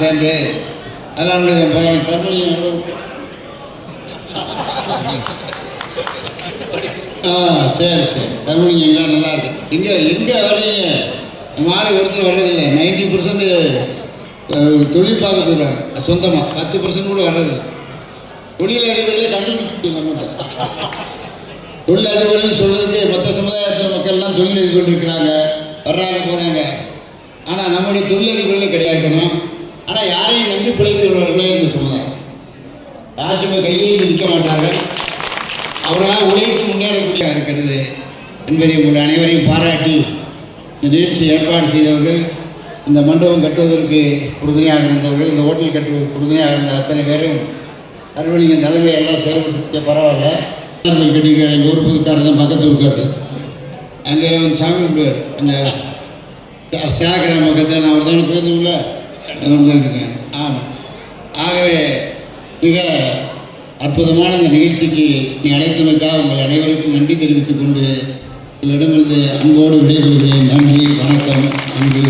சேர்ந்து அதெல்லாம் என் பையன் தமிழையும் ஆ சரி சரி. தமிழ் எல்லாம் நல்லா இருக்கு. இங்கே எங்கே வர்றீங்க. மாலை ஒருத்தர் வர்றதில்லை. நைன்டி பர்சன்ட் தொழில் பார்க்க போயிடுவாங்க சொந்தமாக பத்து பர்சன்ட் கூட வர்றது. தொழில் அதிபர்களே கண்டுபிடிச்சு நம்மகிட்ட. தொழில் அதிபர்கள் சொல்கிறதுக்கு மற்ற சமுதாயத்தில் மக்கள்லாம் தொழில் அதிபர்கள் இருக்கிறாங்க வர்றாங்க போகிறாங்க ஆனால் நம்முடைய தொழில் அதிபர்களே கிடையாக்கணும் ஆனால் யாரையும் நம்பி பிழைத்தவர்களே இந்த சமுதாயம். யாருக்குமே கையே நிற்க மாட்டார்கள் அவர்களால் உழைத்து முன்னேறக்கூடிய இருக்கிறது. என்பதை உங்கள் அனைவரையும் பாராட்டி இந்த நிகழ்ச்சி ஏற்பாடு செய்தவர்கள் இந்த மண்டபம் கட்டுவதற்கு உறுதுணையாக இருந்தவர்கள் இந்த ஹோட்டல் கட்டுவதற்கு உறுதுணையாக இருந்த அத்தனை பேரும் அறுவலிங்க தலைமை எல்லாம் செயல்பட்டு பரவாயில்ல. அவர்கள் எங்கள் ஊர் புதுக்காரர் தான் பக்கத்து ஊருக்காரு அங்கே சாமி கும்பிடுவார். அந்த சேகரம் பக்கத்தில் நான் ஒரு தானே போயிருந்தோம்ல தான் இருக்கேன் ஆமாம் ஆகவே மிக அற்புதமான இந்த நிகழ்ச்சிக்கு நீ அழைத்தமைக்காக உங்கள் அனைவருக்கும் நன்றி தெரிவித்துக் கொண்டு உங்களிடமிருந்து அன்போடு விடைபெறுகிறேன். நன்றி வணக்கம் நன்றி.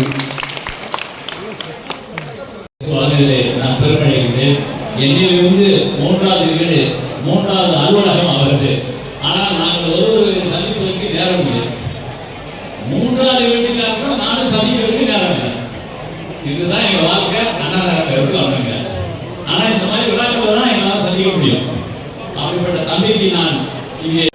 நான் பெருமடைகின்றேன் என்னிலிருந்து மூன்றாவது வீடு மூன்றாவது அலுவலகம் அவரது. ஆனால் நாங்கள் ஒருவரை சந்திப்பதற்கு நேரம் இல்லை. மூன்றாவது வீட்டுக்காரரும் நானும் சந்திப்பதற்கு நேரம் இல்லை. இதுதான் எங்கள் வாழ்க்கை அண்ணா நகரத்தை கவனிங்க ஆனா இந்த மாதிரி விழாக்களை தான் எங்களால் சந்திக்க முடியும் அப்படிப்பட்ட தம்பிக்கு நான் இங்கே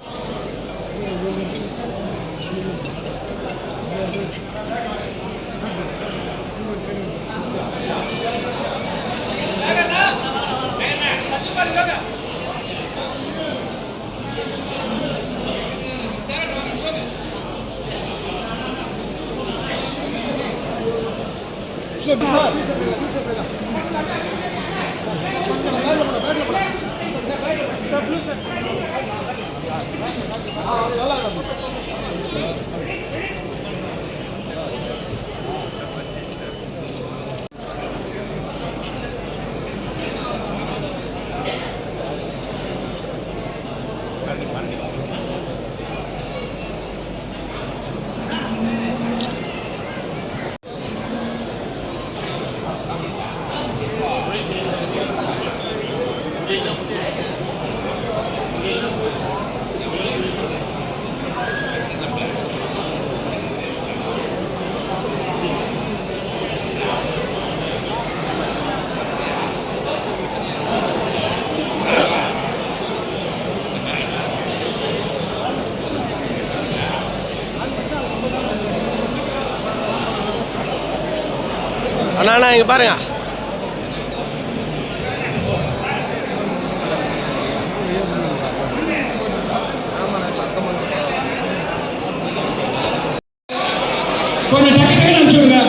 அண்ணா அண்ணா இங்கே பாருங்க கொஞ்சம் டக்கு டக்குன்னு அனுப்பிச்சுடுங்க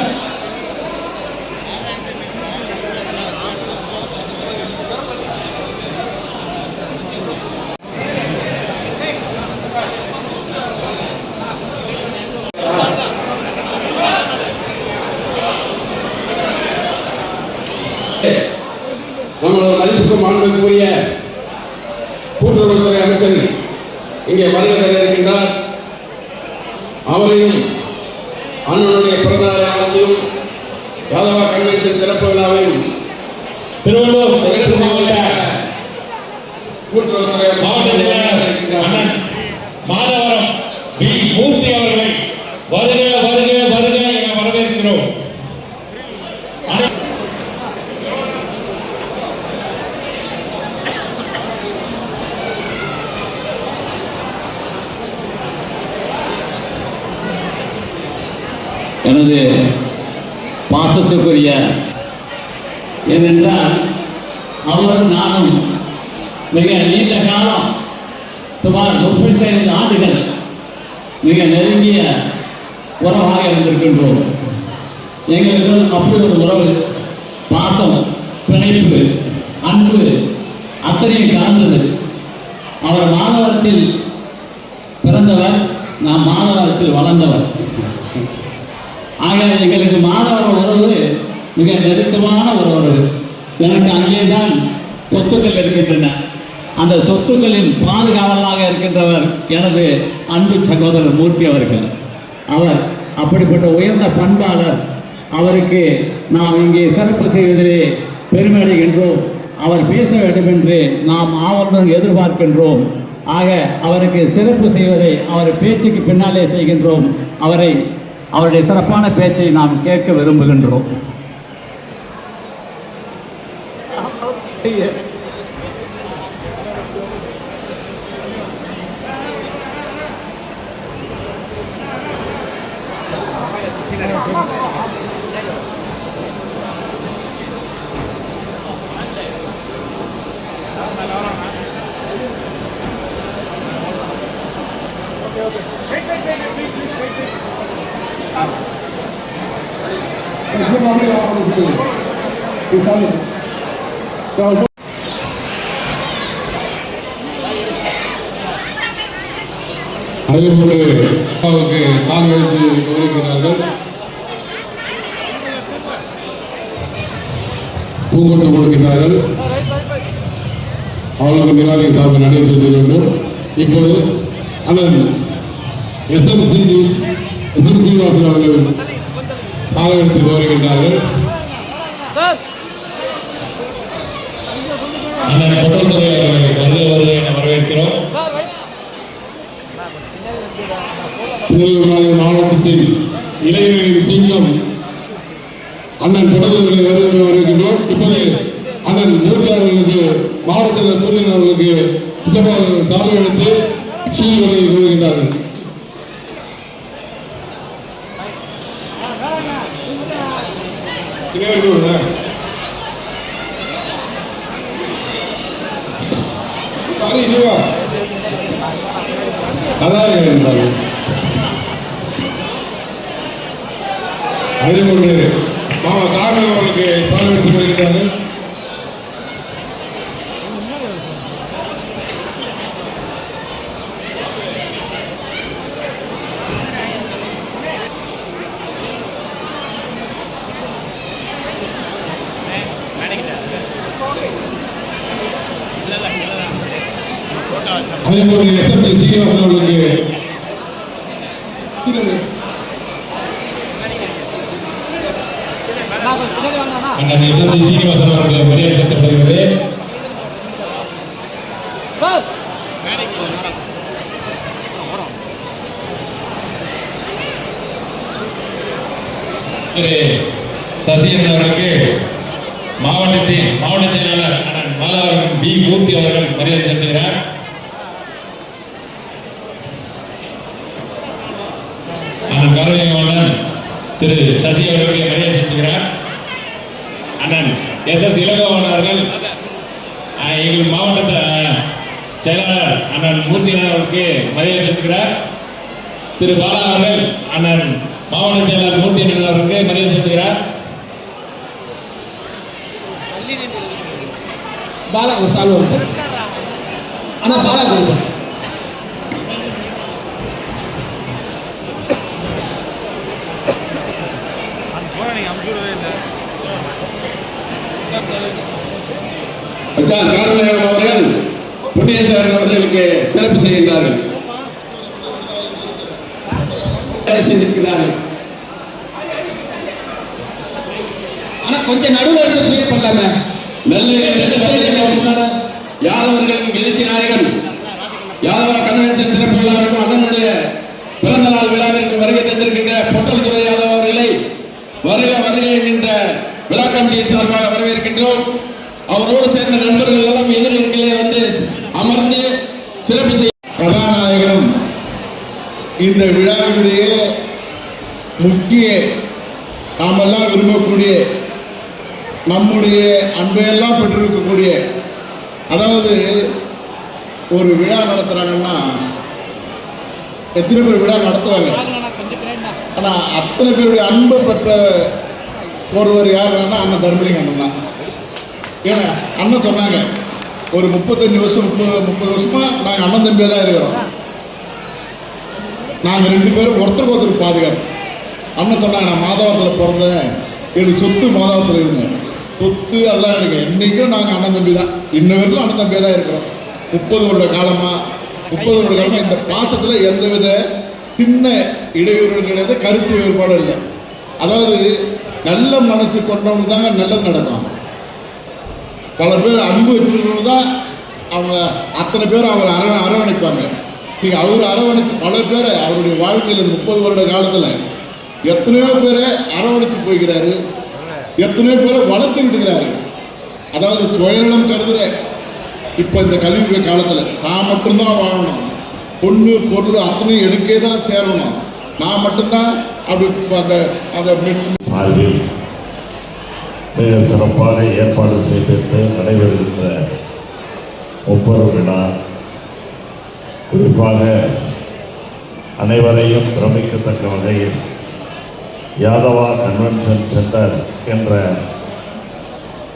நம்மளோட மதிப்புக்கு மாண்புக்குரிய கூட்டுறவுத்துறை அமைச்சர் இங்கே வருகை தர இருக்கின்றார் அவரையும் அண்ணனுடைய பிறந்தநாளை ஆனந்தையும் யாதவா கன்வென்ஷன் திறப்பு விழாவையும் திருவள்ளூர் தெற்கு மாவட்ட கூட்டுறவுத்துறை மாவட்ட அமைச்சர் செயலாளர் இருக்கின்றார். அண்ணன் மாதவரம் பி மூர்த்தி அவர்களை வருக வருக வருக என வரவேற்கிறோம் எனது பாசத்துக்குரிய ஏனென்றால் அவர் நானும் மிக நீண்ட காலம் சுமார் முப்பத்தைந்து ஆண்டுகள் மிக நெருங்கிய உறவாக இருந்திருக்கின்றோம். எங்களுக்கு அப்படி ஒரு உறவு பாசம் பிணைப்பு அன்பு அத்தனையும் கலந்தது. அவர் மாணவரத்தில் பிறந்தவர் நான் மாணவரத்தில் வளர்ந்தவர். ஆக எங்களுக்கு மாணவர் உறவு மிக நெருக்கமான ஒரு உறவு. எனக்கு அங்கே தான் சொத்துக்கள் இருக்கின்றன. அந்த சொத்துக்களின் பாதுகாவலாக இருக்கின்றவர் எனது அன்பு சகோதரர் மூர்த்தி அவர்கள். அவர் அப்படிப்பட்ட உயர்ந்த பண்பாளர் அவருக்கு நாம் இங்கே சிறப்பு செய்வதிலே பெருமை அடைகின்றோம். அவர் பேச வேண்டும் என்று நாம் ஆவலுடன் எதிர்பார்க்கின்றோம். ஆக அவருக்கு சிறப்பு செய்வதை அவர் பேச்சுக்கு பின்னாலே செய்கின்றோம். அவரை அவருடைய சிறப்பான பேச்சை நாம் கேட்க விரும்புகின்றோம். அதே போன்று அப்பாவுக்கு சாமி அளித்து கௌரவிக்கிறார்கள். பூங்கொட்டு கொடுக்கிறார்கள் அவளுக்கு நிராதி சார்பில் நன்றி தெரிவித்துக் வேண்டும் இப்போது அண்ணன் S M C S M Srinivasan அவர்கள் சாதகத்தை கௌரவிக்கின்றார்கள். அண்ணன் பொட்டல்துறை அவர்களை வரவேற்கிறோம். திருவண்ணாமலை மாவட்டத்தின் இளைஞரின் சிங்கம் அண்ணன் தொடர்புகளை வருகின்றோம். இப்போது அண்ணன் மூர்த்தி அவர்களுக்கு மாவட்ட செயலர் அவர்களுக்கு சித்தப்பாக சாலை அளித்து சீர்வரை கூறுகின்றார்கள் அதான் என்றார்கள் அதே மாமா காரணம் அவர்களுக்கு சாலை எடுத்து வருகிறார்கள் அதே போன்று எஸ்எம்ஜி சீனிவாசன் அவர்களுக்கு அண்ணன் சீனிவாசன் அவர்கள் மரியாதை திரு சசிகரன் அவர்களுக்கு மாவட்டத்தின் மாவட்ட செயலாளர் பி மூர்த்தி அவர்கள் மரியாதை செலுத்துகிறார் அண்ணன் திரு சசி அவர்களுக்கு மரியாதை செலுத்துகிறார் அண்ணன் எஸ் எஸ் இளங்கோவன் அவர்கள் எங்கள் மாவட்ட செயலாளர் அண்ணன் மூர்த்திநாதன் அவருக்கு மரியாதை செலுத்துகிறார். திரு பாலா அவர்கள் அண்ணன் மாவட்ட செயலாளர் மூர்த்தி அவருக்கு மரியாதை செலுத்துகிறார். பாலா ஒரு சால்வ் அண்ணா பாலா கொடுக்கும் காரணம் அவர்கள் புண்ணியேஸ்வரன் அவர்களுக்கு சிறப்பு செய்கின்றார்கள். செய்திருக்கிறார்கள். கொஞ்சம் நடுவில் இருந்து ஃப்ரீ பண்ணலாமே. எழுச்சி நாயகன் யாதவ கன்வென்ஷன் சிறப்பு விழாவிற்கும் அண்ணனுடைய பிறந்த நாள் விழாவிற்கு வருகை தந்திருக்கின்ற பொட்டல் துறை யாதவ் அவர்களை வருக வருக என்கின்ற விழா கமிட்டியின் சார்பாக வரவேற்கின்றோம். அவரோடு சேர்ந்த நண்பர்கள் எல்லாம் எதிரிகளே வந்து அமர்ந்து சிறப்பு செய்ய கதாநாயகனும் இந்த விழாவினுடைய முக்கிய நாமெல்லாம் விரும்பக்கூடிய நம்முடைய அன்பையெல்லாம் பெற்றிருக்கக்கூடிய அதாவது ஒரு விழா நடத்துகிறாங்கன்னா எத்தனை பேர் விழா நடத்துவாங்க? ஆனால் அத்தனை பேருடைய அன்பை பெற்ற ஒருவர் யாருன்னா அண்ணன் தர்மலிங்க அண்ணன் தான். ஏன்னா அண்ணன் சொன்னாங்க ஒரு முப்பத்தஞ்சு வருஷம் முப்பது முப்பது வருஷமா நாங்கள் அண்ணன் தம்பியாக தான் இருக்கிறோம். நாங்கள் ரெண்டு பேரும் ஒருத்தருக்கு ஒருத்தருக்கு பாதுகாப்பு. அண்ணன் சொன்னாங்க நான் மாதவரத்தில் பிறந்தேன். எனக்கு சொத்து மாதவரத்தில் இருந்தேன் சொத்து எல்லாம் எனக்கு என்றைக்கும் நாங்கள் அண்ணன் தம்பி தான். இன்ன வரைக்கும் அண்ணன் தம்பியாக தான் இருக்கிறோம். முப்பது வருட காலமாக முப்பது வருட காலமாக இந்த பாசத்தில் எந்தவித சின்ன இடையூறுகள் கிடையாது கருத்து வேறுபாடும் இல்லை. அதாவது நல்ல மனசு கொண்டவங்க தாங்க நல்லது நடக்கும் பல பேர் அன்பு வச்சிருக்கிறவங்க தான் அவங்க அத்தனை பேர் அவரை அர அரவணைப்பாங்க. நீங்கள் அவர் அரவணைச்சு பல பேரை அவருடைய வாழ்க்கையில் முப்பது வருட காலத்தில் எத்தனையோ பேரை அரவணைச்சு போய்கிறாரு எத்தனையோ பேரை வளர்த்துக்கிட்டு இருக்கிறாரு அதாவது சுயநலம் கருதுற இப்போ இந்த கல்வி காலத்தில் நான் மட்டும்தான் வாழணும். பொண்ணு பொருள் அத்தனையும் எடுக்கே தான் சேரணும். நான் மட்டும்தான் அப்படி அந்த அந்த மிக சிறப்பாக ஏற்பாடு செய்திட்டு நடைபெறுகின்ற ஒவ்வொரு விழா குறிப்பாக அனைவரையும் பிரமிக்கத்தக்க வகையில் யாதவா கன்வென்ஷன் சென்டர் என்ற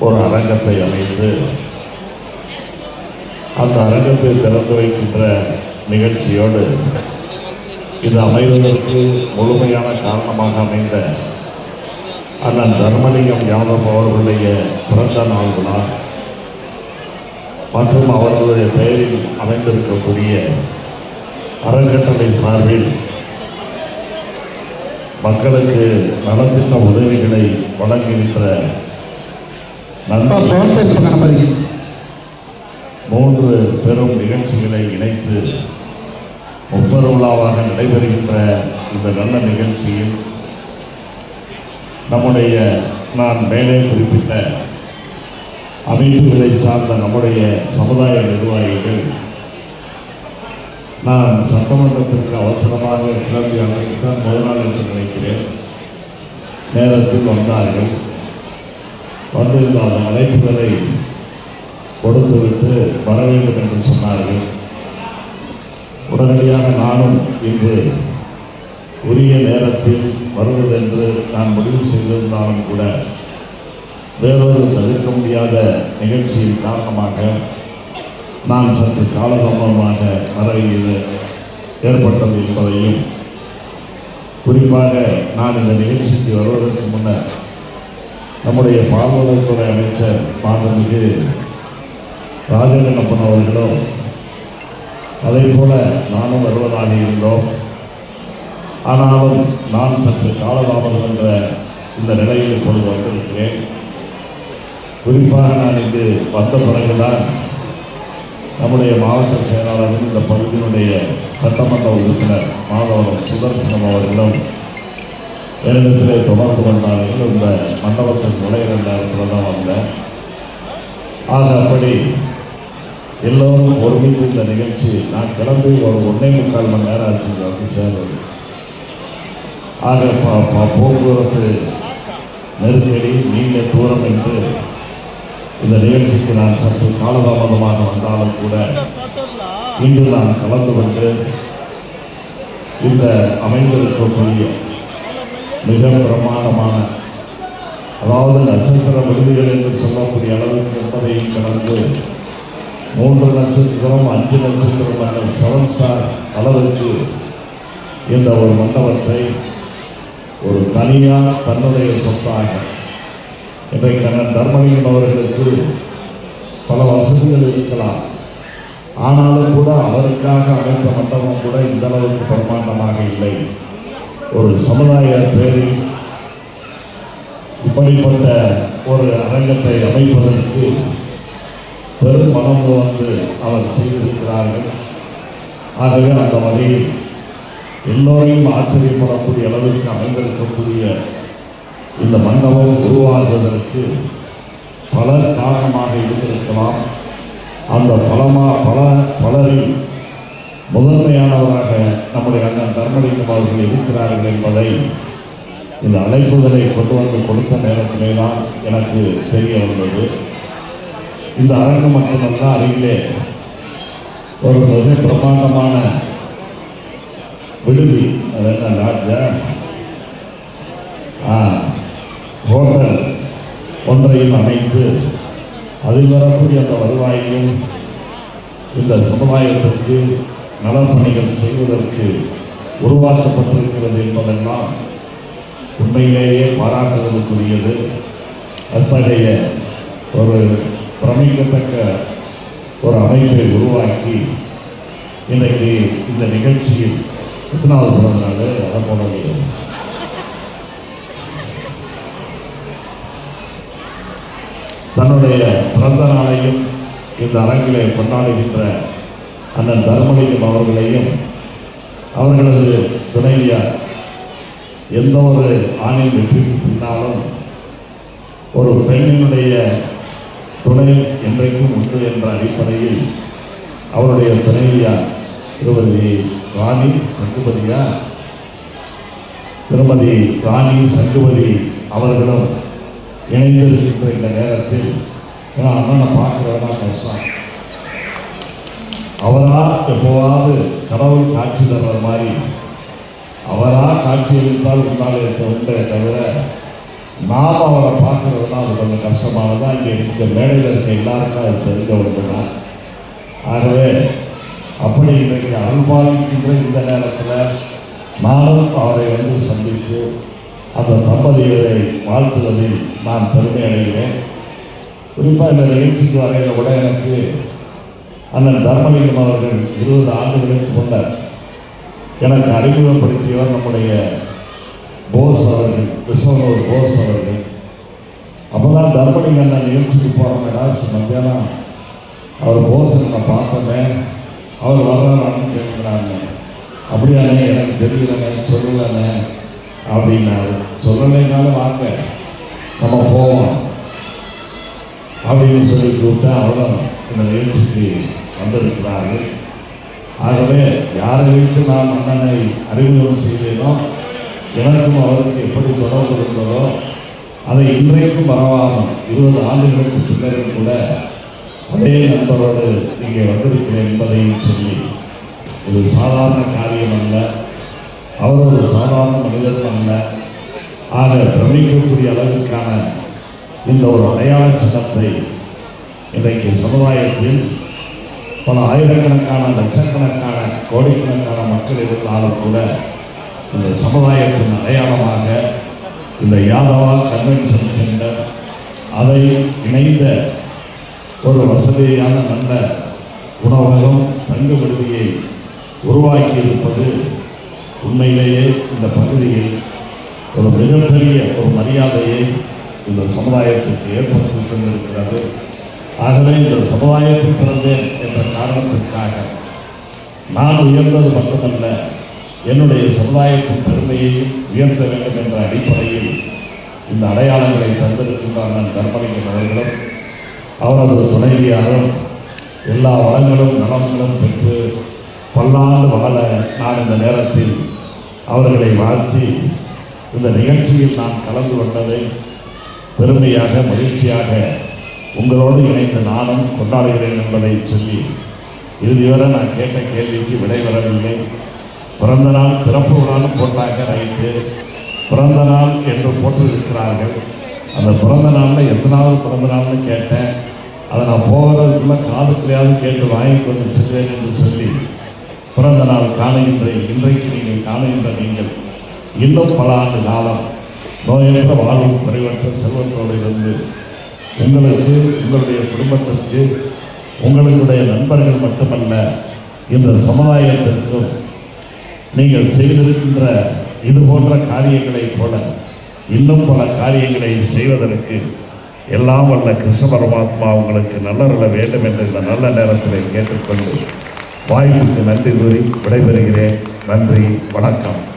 ஒரு அரங்கத்தை அமைத்து அந்த அரங்கத்தை திறந்து வைக்கின்ற நிகழ்ச்சியோடு இது அமைவதற்கு முழுமையான காரணமாக அமைந்த அண்ணன் தர்மலிங்கம் யாதவ் அவர்களுடைய பிறந்த நாள் விழா. மற்றும் அவர்களுடைய பெயரில் அமைந்திருக்கக்கூடிய அறக்கட்டளை சார்பில் மக்களுக்கு நலத்திட்ட உதவிகளை வழங்குகின்ற நன்மை மூன்று பெரும் நிகழ்ச்சிகளை இணைத்து ஒவ்வொரு விழாவாக நடைபெறுகின்ற இந்த நல்ல நிகழ்ச்சியில் நம்முடைய நான் மேலே குறிப்பிட்ட அமைப்புகளை சார்ந்த நம்முடைய சமுதாய நிர்வாகிகள் நான் சட்டமன்றத்திற்கு அவசரமாக கிளம்பி அன்றைக்கு தான் முதல் நாள் என்று நினைக்கிறேன். நேரத்தில் வந்தார்கள். வந்திருந்த அந்த அழைப்புகளை கொடுத்துவிட்டு வர வேண்டும் என்று சொன்னார்கள். உடனடியாக நானும் இன்று உரிய நேரத்தில் வருவதென்று நான் முடிவு செய்திருந்தாலும் கூட வேறொரு தவிர்க்க முடியாத நிகழ்ச்சியின் காரணமாக நான் சற்று காலதாமதமாக வர இது ஏற்பட்டது என்பதையும் குறிப்பாக நான் இந்த நிகழ்ச்சிக்கு வருவதற்கு முன்னர் நம்முடைய பால்வளத்துறை அமைச்சர் மாண்புமிகு ராஜகண்ணப்பன் அவர்களும் அதே போல நானும் வருவதாக இருந்தோம். ஆனாலும் நான் சற்று காலதாமதம் என்ற இந்த நிலையில் இப்பொழுது வந்திருக்கிறேன். குறிப்பாக நான் இங்கு வந்த பிறகுதான் நம்முடைய மாவட்ட செயலாளரும் இந்த பகுதியினுடைய சட்டமன்ற உறுப்பினர் மாதவரம் சுதர்சனம் அவர்களும் என்னிடத்திலே தொடர்பு கொண்டார்கள். இந்த மண்டபத்தின் நுழையிற நேரத்தில் தான் வந்தேன். ஆக அப்படி எல்லோரும் ஒருமித்து இந்த நிகழ்ச்சி நான் கிளம்பி ஒரு ஒன்றே முக்கால் மணி நேரம் ஆச்சு வந்து சேர்றது ஆக ப- போக்குவரத்து நெருக்கடி நீண்ட தூரம் என்று இந்த நிகழ்ச்சிக்கு நான் சற்று காலதாமதமாக வந்தாலும் கூட இன்று நான் கலந்து கொண்டு இந்த அமைந்திருக்கக்கூடிய மிக பிரமாண்டமான அதாவது நட்சத்திர விடுதிகள் என்று சொல்லக்கூடிய அளவுக்கு என்பதையும் கடந்து மூன்று நட்சத்திரம் அஞ்சு நட்சத்திரம் என்ற செவன் ஸ்டார் அளவுக்கு இந்த ஒரு மண்டபத்தை ஒரு தனியாக தன்னுடைய சொத்தாக. இன்றைக்கு அண்ணன் தர்மலிங்கம் அவர்களுக்கு பல வசதிகள் இருக்கலாம். ஆனாலும் கூட அவருக்காக அமைத்த மண்டபம் கூட இந்த அளவுக்கு பிரமாண்டமாக இல்லை. ஒரு சமுதாய பேரில் இப்படிப்பட்ட ஒரு அரங்கத்தை அமைப்பதற்கு பெரும் மனம் வந்து அவர் செய்திருக்கிறார்கள். ஆகவே அந்த வகையில் எல்லோரையும் ஆச்சரியப்படக்கூடிய அளவிற்கு அமைந்திருக்கக்கூடிய இந்த மண்டபம் உருவாகுவதற்கு பல காரணமாக இருந்திருக்கலாம். அந்த பலமா பல பலரில் முதன்மையானவராக நம்முடைய அண்ணன் தர்மலிங்கம் அவர்கள் இருக்கிறார்கள் என்பதை இந்த அழைப்புதலை கொண்டு வந்து கொடுத்த நேரத்திலே தான் எனக்கு தெரிய வந்தது. இந்த அரங்கம் மட்டுமல்ல அருகிலே ஒரு மிக பிரமாண்டமான விடுதி அது என்ன லாட்ஜா ஆ, ஹோட்டல் ஒன்றையும் அமைத்து அதில் வரக்கூடிய அந்த வருவாயையும் இந்த சமுதாயத்திற்கு நலப்பணிகள் செய்வதற்கு உருவாக்கப்பட்டிருக்கிறது என்பதெல்லாம் உண்மையிலேயே பாராட்டுதலுக்குரியது. அத்தகைய ஒரு பிரமிக்கத்தக்க ஒரு அமைப்பை உருவாக்கி இன்றைக்கு இந்த நிகழ்ச்சியில் எத்தனாவது பிறந்த நாள் அதை போலவே தன்னுடைய பிறந்த நாளையும் இந்த அரங்கிலே கொண்டாடுகின்ற அண்ணன் தர்மலிங்கம் அவர்களையும் அவர்களது துணைவியார் எந்த ஒரு ஆணின் வெற்றிக்கு பின்னாலும் ஒரு பெண்ணினுடைய துணை என்றைக்கும் உண்டு என்ற அடிப்படையில் அவருடைய துணைவியார் திருமதி ராணி சங்குபதியா? திருமதி ராணி சங்குபதி அவர்களும் இணைந்திருக்கின்ற இந்த நேரத்தில் ஏன்னா அண்ணனை பார்க்குறதுனா கஷ்டம். அவரா எப்போவாவது கடவுள் காட்சி தர்ற மாதிரி. அவரா காட்சி அளித்தால் உண்டாலே இருக்க உண்டே தவிர நாம் அவரை பார்க்கறதுனா அது கொஞ்சம் கஷ்டமானதான் இங்கே இருக்க மேடையில் இருக்க எல்லாருக்கும் அது தெரிஞ்ச ஒன்று தான் ஆகவே அப்படி இன்றைக்கு அருள்பாலிக்கின்ற இந்த நேரத்தில் நானும் அவரை வந்து சந்தித்து அந்த தம்பதியரை வாழ்த்துவதில் நான் பெருமை அடைகிறேன். குறிப்பாக இந்த நிகழ்ச்சிக்கு வரையில் கூட எனக்கு அண்ணன் தர்மலிங்கம் அவர்கள் இருபது ஆண்டுகளுக்கு முன்னர் எனக்கு அறிமுகப்படுத்தியவர் நம்முடைய போஸ் அவர்கள் விஸ்வனூர் போஸ் அவர்கள். அப்போ தான் தர்மலிங்க அண்ணன் நிகழ்ச்சிக்கு போகிறோம்டா மத்தியானம் அவர் போஸ் நான் பார்த்தோன்னே அவர் வர்றாரான்னு கேட்குறாங்க. அப்படியாண்ணே எனக்கு தெரியலண்ணே சொல்லலண்ணே அப்படின்னாரு. சொல்லலைனாலும் வாங்க நம்ம போவோம் அப்படின்னு சொல்லி கூப்பிட்டு அவரும் இந்த நிகழ்ச்சிக்கு வந்திருக்கிறார்கள் ஆகவே யாரை வைத்து நான் அண்ணனை அறிமுகம் செய்தேனோ எனக்கும் அவருக்கு எப்படி தொடர்பு இருந்ததோ அதை இன்றைக்கும் மறவாமல் இருபது ஆண்டுகளுக்கு பின்னரும் கூட அதே நண்பரோடு இங்கே வந்திருக்கிறேன் என்பதையும் சொல்லி இது சாதாரண காரியம் அல்ல. அவர் ஒரு சாதாரண மனிதன் அல்ல. ஆக பிரமிக்கக்கூடிய அளவிற்கான இந்த ஒரு அடையாள சின்னத்தை இன்றைக்கு சமுதாயத்தில் பல ஆயிரக்கணக்கான லட்சக்கணக்கான கோடிக்கணக்கான மக்கள் இருந்தாலும் கூட இந்த சமுதாயத்தின் அடையாளமாக இந்த யாதவா கன்வென்ஷன் சென்டர் அதை இணைந்த ஒரு வசதியான நல்ல உணவகம் தங்கு விடுதியை உருவாக்கி இருப்பது உண்மையிலேயே இந்த பகுதியில் ஒரு மிகப்பெரிய ஒரு மரியாதையை இந்த சமுதாயத்திற்கு ஏற்படுத்தி தந்திருக்கிறது. ஆகவே இந்த சமுதாயத்தில் பிறந்தேன் என்ற காரணத்திற்காக நான் உயர்ந்தது மட்டுமல்ல என்னுடைய சமுதாயத்தின் பெருமையையும் உயர்த்த வேண்டும் என்ற அடிப்படையில் இந்த அடையாளங்களை தந்திருக்கின்றார் நான் தர்மலிங்கம் அவர்களும். அவரது துணைவியாரும் எல்லா வளங்களும் நலன்களும் பெற்று பல்லாண்டு வாழ நான் இந்த நேரத்தில் அவர்களை வாழ்த்தி இந்த நிகழ்ச்சியில் நான் கலந்து கொண்டதை பெருமையாக மகிழ்ச்சியாக உங்களோடு இணைந்து நானும் கொண்டாடுகிறேன் என்பதை சொல்லி இறுதிவரை நான் கேட்ட கேள்விக்கு விடை வரவில்லை பிறந்த நாள் திறப்பு விழான்னு போட்டாங்க ரைட்டு. பிறந்த நாள் என்று போட்டிருக்கிறார்கள். அந்த பிறந்த நாளில் எத்தனாவது பிறந்த நாள்னு கேட்டேன். அதை நான் போகிறதுக்குள்ள காதுக்குள்ளையாவது கேட்டு வாங்கி கொண்டு செல்வேன் என்று சொல்லி பிறந்த நாள் காணுகின்ற இன்றைக்கு நீங்கள் காணுகின்ற நீங்கள் இன்னும் பல ஆண்டு காலம் நோயற்ற வாழ்வு குறைவற்ற செல்வத்தோடு இருந்து உங்களுக்கு உங்களுடைய குடும்பத்திற்கு உங்களுடைய நண்பர்கள் மட்டுமல்ல இந்த சமுதாயத்திற்கும் நீங்கள் செய்திருக்கின்ற இது போன்ற காரியங்களைப் போல இன்னும் பல காரியங்களை செய்வதற்கு எல்லாம் வல்ல கிருஷ்ண பரமாத்மா உங்களுக்கு நல்லருள வேண்டும் என்று இந்த நல்ல நேரத்தில் கேட்டுக்கொண்டு வாய்ப்புக்கு நன்றி கூறி விடைபெறுகிறேன். நன்றி வணக்கம்.